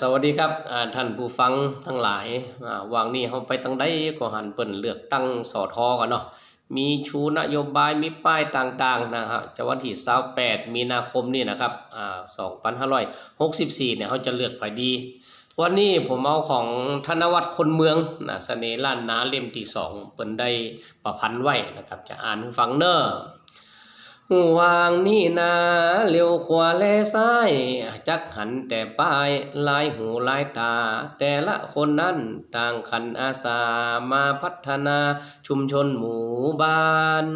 สวัสดีครับท่านผู้ฟังทั้งหลายวางนี้เฮาไปตั้งใดก็หันเปิ้นเลือกตั้งสอทอกันเนาะมีชูนโยบายมีป้ายต่างๆนะฮะจะวันที่28มีนาคมนี่นะครับอ่า2564เนี่ยเขาจะเลือกไปดี วันนี้ผมเอาของธนวัฒน์คนเมืองนะเสน่ห์ล้านนาเล่มที่สองเปิ้นได้ประพันธ์ไว้นะครับจะอ่านฟังเนอหู วางนี่นาเลี้ยวขวาแลซ้าย จักหันแต่ป้ายลายหูลายตา แต่ละคนนั้นต่างขันอาสามาพัฒนาชุมชนหมู่บ้าน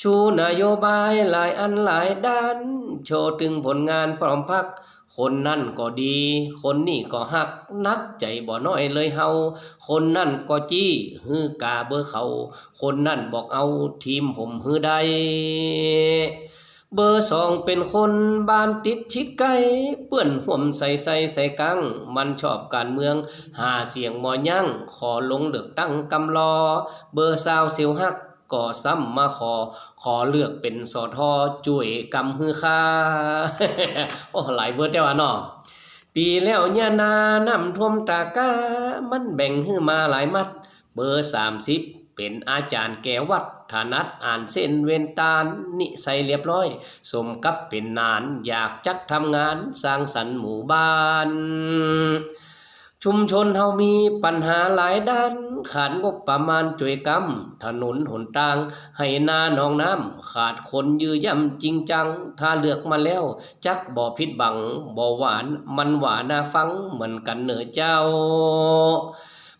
ชูนโยบายหลายอันหลายด้าน โชว์ถึงผลงานพร้อมพัก คนนั่นก็ดี คนนี่ก็หักนักใจบ่น้อยเลยเฮา คนนั่นก็จี้ฮือกาเบอร์เขา คนนั่นบอกเอาทีมผมฮือใดเบอร์สองเป็นคนบ้านติดชิดไกลเปื้อนห่วมใส่ใส่ใส่กัง มันชอบการเมือง หาเสียงมอยั่งขอลงเลือกตั้งกำลอ เบอร์สาวเสียวฮัก ก็ซ้ำมาขอ ขอเลือกเป็นสอทอจุ่วยกำฮือค่าโอ้หลายเบอร์แต่ว่าเนาะปีแล้วยนาน้ำท่วมตากามันแบ่งให้มาหลายมัด เบอร์สามสิบเป็นอาจารย์แก้วัดถนัดอ่านเส้นเวนตาลนิสัยเรียบร้อย สมกับเป็นนานอยากจักทำงานสร้างสรรค์หมู่บ้าน ชุมชนเฮามีปัญหาหลายด้าน ขาดงบประมาณจ่วยกำถนนหนทางให้นาหนองน้ำขาดคนยื้อย่ำจริงจัง ถ้าเลือกมาแล้ว จักบ่ผิดบังบ่อหวานมันหวานน่าฟังเหมือนกันเหนือเจ้า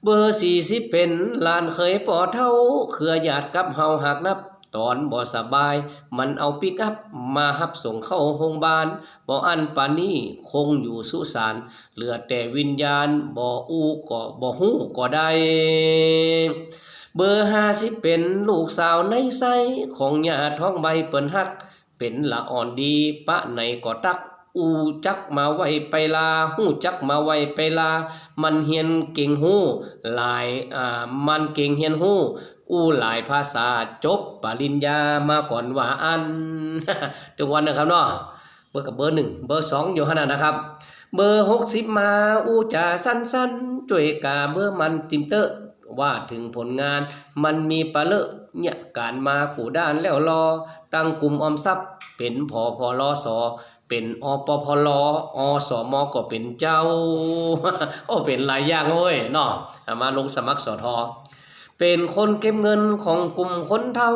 เบอร์สี่สิบเป็นลานเคยปอเท่า เครือญาติกับเฮาหากนับ ตอนบ่สบาย มันเอาปิกอัพมาหับส่งเข้าโรงพยาบาลบ่อันปานี้คงอยู่สุสานเหลือแต่วิญญาณบ่อู้ก็บ่ฮู้ก็ได้เบอร์ห้าสิเป็นลูกสาวในไส้ของญาติท้องใบเปิ้นฮัก เป็นละอ่อนดีปะไหนก็ตัก อูจักมาไว้ไปลาหู้จักมาไว้ไปลา มันเฮียนเก่งหู้หลายอ่ามันเก่งเฮียนหู้อู้หลายภาษาจบปริญญามาก่อนว่าอันทุกวันนะครับเนาะเบอร์กับเบอร์หนึ่งเบอร์สองอยู่ขนาดนะครับ เบอร์หกสิบมาอู้จ่าสั้นๆจ่วยกาเบอร์มันติมเตอร์ว่าถึงผลงานมันมีปะเลอะเนี่ยการมากูด้านแล้วรอ ตั้งกลุ่มออมทรัพย์เป็นพอพอลอสอ เป็นอปพลอสมก็เป็นเจ้าโอ้เป็นหลายอย่างเว้ยเนาะมาลงสมัครสอทอเป็นคนเก็บเงินของกลุ่มคนเท่า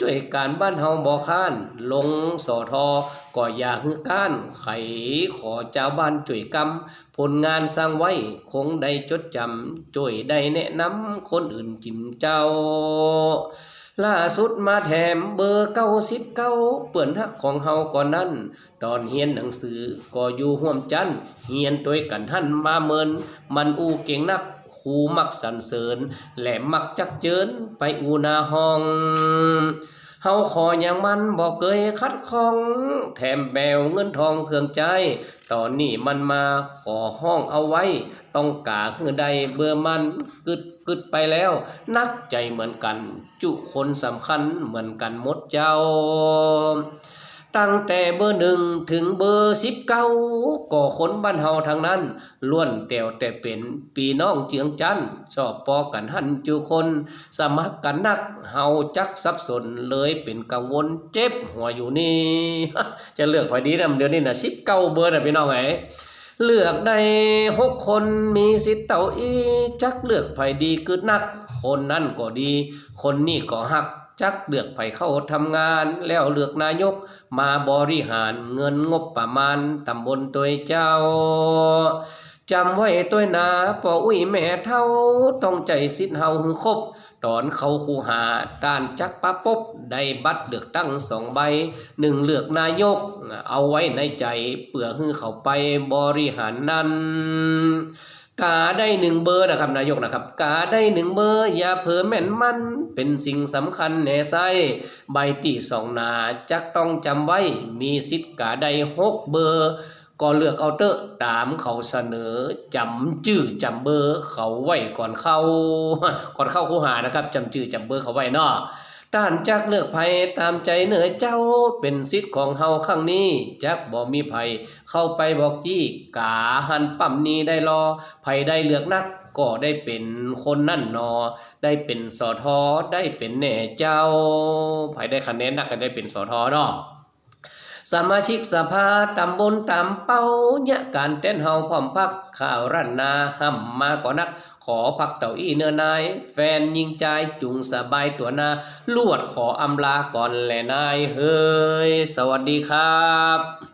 ช่วยการบ้านเฮาบ่ค้าน ลงสอทอก็อย่าฮือก้านไขขอเจ้าบ้านช่วยกำผลงานสร้างไว้ คงได้จดจำช่วยได้แนะนำคนอื่นจิมเจ้า ล่าสุดมาแถมเบอร์เก้าสิบเก้าเปื่อนฮักของเฮาก่อนนั้น ตอนเฮียนหนังสือก็อยู่ห่วมจันเฮียนตัวกันท่านมาเมิน มันอูเก่งนักครูมักสรรเสริญ และมักจักเจิญไปอูนาห้อง เฮาขออย่างมันบอกเคยคัดข้อง แถมแบวเงินทองเครื่องใจ ตอนนี้มันมาขอห้องเอาไว้ ต้องกาคือใดเบื่อมันกึดกึดไปแล้ว นักใจเหมือนกัน จุคนสำคัญเหมือนกันหมดเจ้า ตั้งแต่เบอร์หนึ่งถึงเบอร์สิบเก้าก็คนบ้านเฮาทางนั้นล้วนแต่วแต่เป็นปีน้องเจียงจันชอบปอกันหันจูคน สมัครกันนักเฮาจักสับสนเลยเป็นกังวลเจ็บหัวอยู่นี่ จะเลือกไฟดีนะเดี๋ยวนี้นะสิบเก้าเบอร์นะพี่น้องไงเลือกได้หกคนมีสิทธิ์เต่าอี จักเลือกไผดีกึดนัก คนนั่นก็ดี คนนี่ก็หัก จักเลือกไผเข้าทำงาน แล้วเลือกนายก มาบริหารเงินงบประมาณตำบลตัวเจ้าจำไว้ตัวหนาปออุ้ยแม่เท่าต้องใจสิทธเฮาหือครบตอนเขาคูหาด้านจักปะปบได้บัตรเลือกตั้งสองใบหนึ่งเลือกนายก เอาไว้ในใจเปื่อฮือเขาไปบริหารนั้น กาได้หนึ่งเบอร์นะครับนายกนะครับ กาได้หนึ่งเบอร์ อย่าเผลอแม่นมันเป็นสิ่งสำคัญแน่ไส้ใบที่สองหนาจักต้องจำไว้ มีสิทธิ์กาได้หกเบอร์ ก็เลือกเอาเตอะตามเขาเสนอจำชื่อจำเบอร์เขาไว้ก่อนเข้า ก่อนเข้าคูหานะครับจำชื่อจำเบอร์เขาไว้เนาะ ต้านจักเลือกภัยตามใจเหนือเจ้าเป็นสิทธิ์ของเฮาข้างนี้ จักบ่มีภัยเข้าไปบอกจี้กาหันปั๊มนี้ได้รอภัยได้เลือกนักก็ได้เป็นคนนั่นนอ ได้เป็นสอทอได้เป็นแหน่เจ้าภัยได้คะแนนนักก็ได้เป็นสอทอเนาะ สมาชิกสภาตำบลตามเป้าเนี่ยการเต้นเฮาพร้อมพักข่าวรันนาห้ำมาก่อนนัก ขอพักเต่าอี้เนื้อนาย แฟนยิงใจจุงสบายตัวนา ลวดขออำลาก่อนแหละนาย เฮ้ย สวัสดีครับ